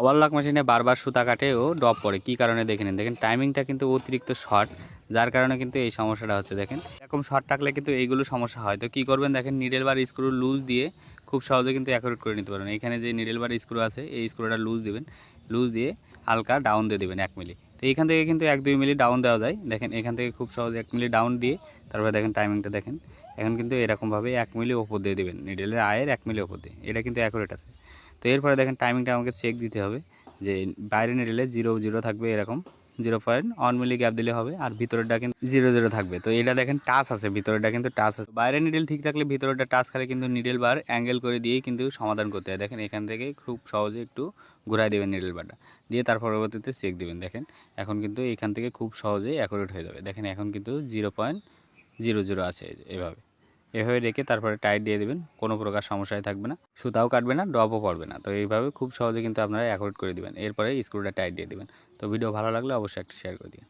Overlock মেশিনে বারবার সুতা কাটে ও ড্রপ পড়ে কী কারণে? দেখে নিন। দেখেন টাইমিংটা কিন্তু অতিরিক্ত শর্ট যার কারণে কিন্তু এই সমস্যাটা হচ্ছে। দেখেন, এরকম শর্ট থাকলে কিন্তু এইগুলো সমস্যা হয়। তো কী করবেন? দেখেন নিডেল বার স্ক্রু লুজ দিয়ে খুব সহজে কিন্তু অ্যাকুরেট করে নিতে পারবেন। এখানে যে নিডেল বার স্ক্রু আছে, এই স্ক্রুটা লুজ দিবেন। লুজ দিয়ে হালকা ডাউন দিয়ে দেবেন এক মিলি তো এইখান থেকে কিন্তু এক দুই মিলি ডাউন দেওয়া যায়। দেখেন, এখান থেকে খুব সহজে এক মিলি ডাউন দিয়ে তারপরে দেখেন টাইমিংটা দেখেন। এখন কিন্তু এরকমভাবে এক মিলি ওপর দিয়ে দেবেন। নিডেলের আয়ের এক মিলি ওপর দিয়ে। এটা কিন্তু অ্যাকুরেট আছে। তো এরপরে দেখেন টাইমিংটা আমাকে চেক দিতে হবে যে বাইরে নিডেলে জিরো জিরো থাকবে এরকম zero point one milli gap দিলে হবে আর ভিতরেরটা কিন্তু জিরো জিরো থাকবে। তো এটা দেখেন টাচ আছে, ভিতরেরটা কিন্তু টাচ আছে। বাইরে নিডেল ঠিক থাকলে ভিতরেরটা টাচ খালে কিন্তু নিডেল বার অ্যাঙ্গেল করে দিয়েই কিন্তু সমাধান করতে হয়। দেখেন এখান থেকে খুব সহজে একটু ঘুরাই দেবেন নিডেল বারটা দিয়ে তার পরবর্তীতে চেক দিবেন। দেখেন এখন কিন্তু এখান থেকে খুব সহজেই অ্যাকুরেট হয়ে যাবে। দেখেন এখন কিন্তু জিরো পয়েন্ট জিরো জিরো আছে এভাবে। এভাবে রেখে তারপরে টাইট দিয়ে দেবেন, কোনো প্রকার সমস্যায় থাকবে না। সুতাও কাটবে না ড্রপও পড়বে না। তো এইভাবে খুব সহজে কিন্তু আপনারা অ্যাকোর্ড করে দেবেন। এরপরে স্ক্রুটা টাইট দিয়ে দেবেন। তো ভিডিও ভালো লাগলে অবশ্যই একটা শেয়ার করে দিন